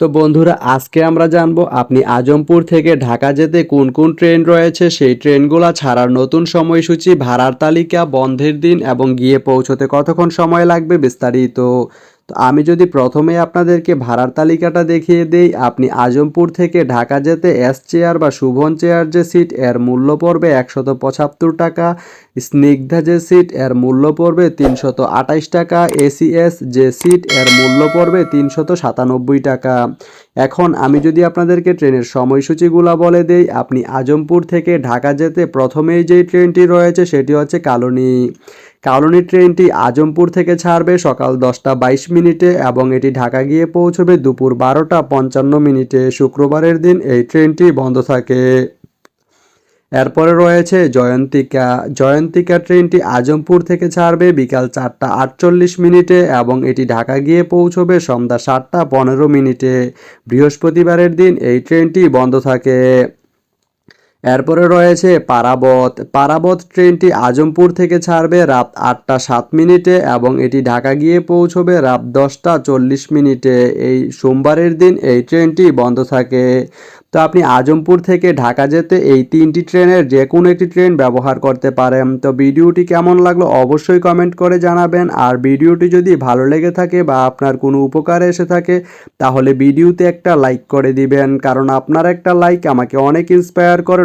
তো বন্ধুরা, আজকে আমরা জানব আপনি আজমপুর থেকে ঢাকা যেতে কোন কোন ট্রেন রয়েছে? সেই ট্রেনগুলো ছাড়ার নতুন সময়সূচি, ভাড়ার তালিকা, বন্ধের দিন এবং গিয়ে পৌঁছতে কতক্ষণ সময় লাগবে বিস্তারিত তো আমি যদি প্রথমে আপনাদেরকে ভাড়ার তালিকাটা দেখিয়ে দেই, আপনি আজমপুর থেকে ঢাকা যেতে এস চেয়ার বা শুভন চেয়ার যে সিট এর মূল্য পড়বে একশত পঁচাত্তর টাকা। স্নিগ্ধা যে সিট এর মূল্য পড়বে তিনশত আঠাইশ টাকা। এসিএস যে সিট এর মূল্য পড়বে তিনশত সাতানব্বই টাকা। এখন আমি যদি আপনাদেরকে ট্রেনের সময়সূচিগুলো বলে দেই, আপনি আজমপুর থেকে ঢাকা যেতে প্রথমেই যেই ট্রেনটি রয়েছে, সেটি হচ্ছে কালনী। কালনী ট্রেনটি আজমপুর থেকে ছাড়বে সকাল দশটা বাইশ মিনিটে এবং এটি ঢাকা গিয়ে পৌঁছবে দুপুর বারোটা পঞ্চান্ন মিনিটে। শুক্রবারের দিন এই ট্রেনটি বন্ধ থাকে। এরপরে রয়েছে জয়ন্তিকা। জয়ন্তিকা ট্রেনটি আজমপুর থেকে ছাড়বে বিকাল চারটা আটচল্লিশ মিনিটে এবং এটি ঢাকা গিয়ে পৌঁছবে সন্ধ্যা সাতটা পনেরো মিনিটে। বৃহস্পতিবারের দিন এই ট্রেনটি বন্ধ থাকে। এরপরে রয়েছে পারাবত। পারাবত ট্রেনটি আজমপুর থেকে ছাড়বে রাত আটটা সাত মিনিটে এবং এটি ঢাকা গিয়ে পৌঁছবে রাত দশটা চল্লিশ মিনিটে। এই সোমবারের দিন এই ট্রেনটি বন্ধ থাকে। তো আপনি আজমপুর থেকে ঢাকা যেতে এই তিনটি ট্রেনের যে কোনো একটি ট্রেন ব্যবহার করতে পারেন। তো ভিডিওটি কেমন লাগল অবশ্যই কমেন্ট করে জানাবেন। আর ভিডিওটি যদি ভালো লেগে থাকে বা আপনার কোনো উপকারে এসে থাকে, তাহলে ভিডিওতে একটা লাইক করে দিবেন। কারণ আপনার একটা লাইক আমাকে অনেক ইন্সপায়ার করে